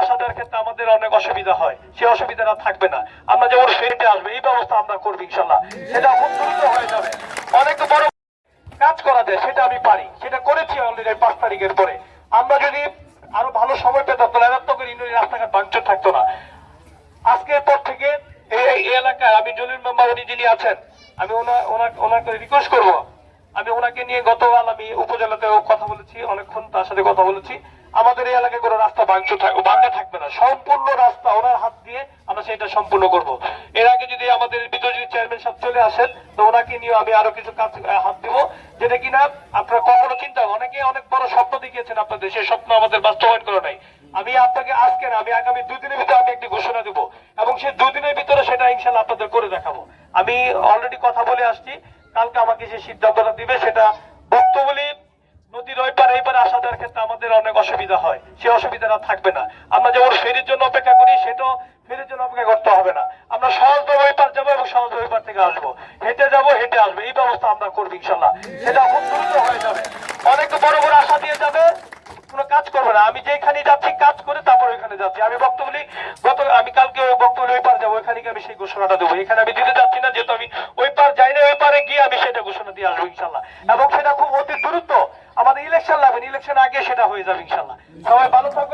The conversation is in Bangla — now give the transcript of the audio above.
আসা ক্ষেত্রে আমাদের অনেক অসুবিধা হয়। সেই অসুবিধাটা থাকবে না। আমরা যেমন ফেরিতে আসবে, এই ব্যবস্থা আমরা করব ইনশাল্লাহ। সেটা খুব দ্রুত হয়ে যাবে। অনেক বড় কাজ করা যায়, সেটা আমি পারি। সেটা করেছি অলরেডি পাঁচ তারিখের পরে। আমরা যদি আরও ভালো সময় পেতাম, তাহলে এত করে ইন্দ্রিয় রাস্তাঘাট বাঞ্চর থাকতো না। আজকের পর থেকে এই এলাকায় আমি জলিল মেম্বার উনি যিনি আছেন, আমি ওনা- ওনা- ওনাকে রিকোয়েস্ট করব। আমি ওনাকে নিয়ে গতকাল আমি উপজেলাতেও কথা বলেছি, অনেকক্ষণ তার সাথে কথা বলেছি। আমাদের এই এলাকায় কোনো রাস্তা ভাঙচুর থাকবে ভাঙা থাকবে না। সম্পূর্ণ রাস্তা ওনার হাত দিয়ে আমরা সেটা সম্পূর্ণ করব। এর আগে যদি আমাদের যদি চেয়ারম্যান সাহেব চলে আসেন, তো ওনাকে নিয়ে আমি আরও কিছু কাজ হাত দিব। যেটা কিনা আপনারা কখনো চিন্তা অনেকে অনেক বড় স্বপ্ন দেখিয়েছেন আপনাদের। সেই স্বপ্ন আমাদের বাস্তবায়ন করে নাই। আমি আপনাকে আজকে না, আমি আগামী দুই দিনের ভিতরে আমি একটি ঘোষণা দেবো। এবং সেই দুই দিনের ভিতরে সেটা ইনশাল্লাহ আপনাদের করে দেখাবো। আমি অলরেডি কথা বলে আসছি। কালকে আমাকে যে সিদ্ধান্তটা দিবে, সেটা পারে দেওয়ার ক্ষেত্রে আমাদের অনেক অসুবিধা হয়। সেই অসুবিধাটা থাকবে না। আমরা যেমন ফেরির জন্য অপেক্ষা করি সেটাও ফেরির জন্য অপেক্ষা করতে হবে না। আমরা সহজভাবে ওই যাব এবং সহজভাবে ওই থেকে আসব। হেঁটে যাব, হেঁটে আসব। এই ব্যবস্থা আমরা করব ইনশাল্লাহ। সেটা খুব দ্রুত হয়ে যাবে। অনেক বড় বড় আশা দিয়ে যাবে, কোনো কাজ করবে না। আমি যেখানে যাচ্ছি, কাজ করে তারপর ওইখানে যাচ্ছি। আমি বক্তব্য বলি গত আমি কালকে ওই বক্তব্য ওই পার যাব। ওইখানে আমি সেই ঘোষণাটা দেবো। এখানে আমি দিতে যাচ্ছি না, যেহেতু আমি ওই পার যাই না ওই পারে গিয়ে আমি সেটা ঘোষণা দিয়ে আসব ইনশাল্লাহ। এবং সেটা খুব ইনশাল্লাহ ইলেকশন আগে সেটা হয়ে যাবে ইনশাল্লাহ সবাই ভালো থাকবে